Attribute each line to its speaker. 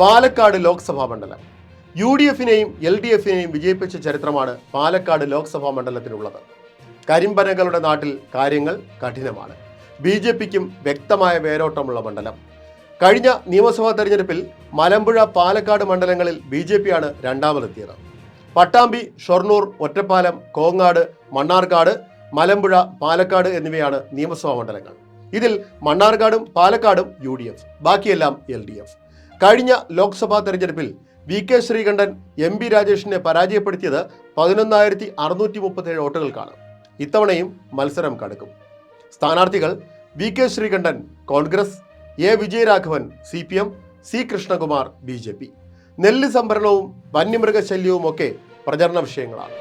Speaker 1: പാലക്കാട് ലോക്സഭാ മണ്ഡലം. U D എഫിനെയും L D എഫിനെയും വിജയിപ്പിച്ച ചരിത്രമാണ് പാലക്കാട് ലോക്സഭാ മണ്ഡലത്തിനുള്ളത്. കരിമ്പനകളുടെ നാട്ടിൽ കാര്യങ്ങൾ കഠിനമാണ്. ബി ജെ പിക്കും വ്യക്തമായ വേരോട്ടമുള്ള മണ്ഡലം. കഴിഞ്ഞ നിയമസഭാ തെരഞ്ഞെടുപ്പിൽ മലമ്പുഴ പാലക്കാട് മണ്ഡലങ്ങളിൽ ബി ജെ പിയാണ് രണ്ടാമതെത്തിയത്. പട്ടാമ്പി ഷൊർണൂർ ഒറ്റപ്പാലം കോങ്ങാട് മണ്ണാർക്കാട് മലമ്പുഴ പാലക്കാട് എന്നിവയാണ് നിയമസഭാ മണ്ഡലങ്ങൾ. ഇതിൽ മണ്ണാർക്കാടും പാലക്കാടും യു ഡി എഫ് ബാക്കിയെല്ലാം എൽ ഡി എഫ് കഴിഞ്ഞ ലോക്സഭാ തെരഞ്ഞെടുപ്പിൽ V K Sreekandan M P രാജേഷിനെ പരാജയപ്പെടുത്തിയത് പതിനൊന്നായിരത്തി അറുന്നൂറ്റി മുപ്പത്തേഴ് വോട്ടുകൾക്കാണ്. ഇത്തവണയും മത്സരം കടുക്കും. സ്ഥാനാർത്ഥികൾ V K Sreekandan Congress A Vijayaraghavan C P M C Krishnakumar B J P. നെല്ല് സംഭരണവും വന്യമൃഗശല്യവും ഒക്കെ പ്രചരണ വിഷയങ്ങളാണ്.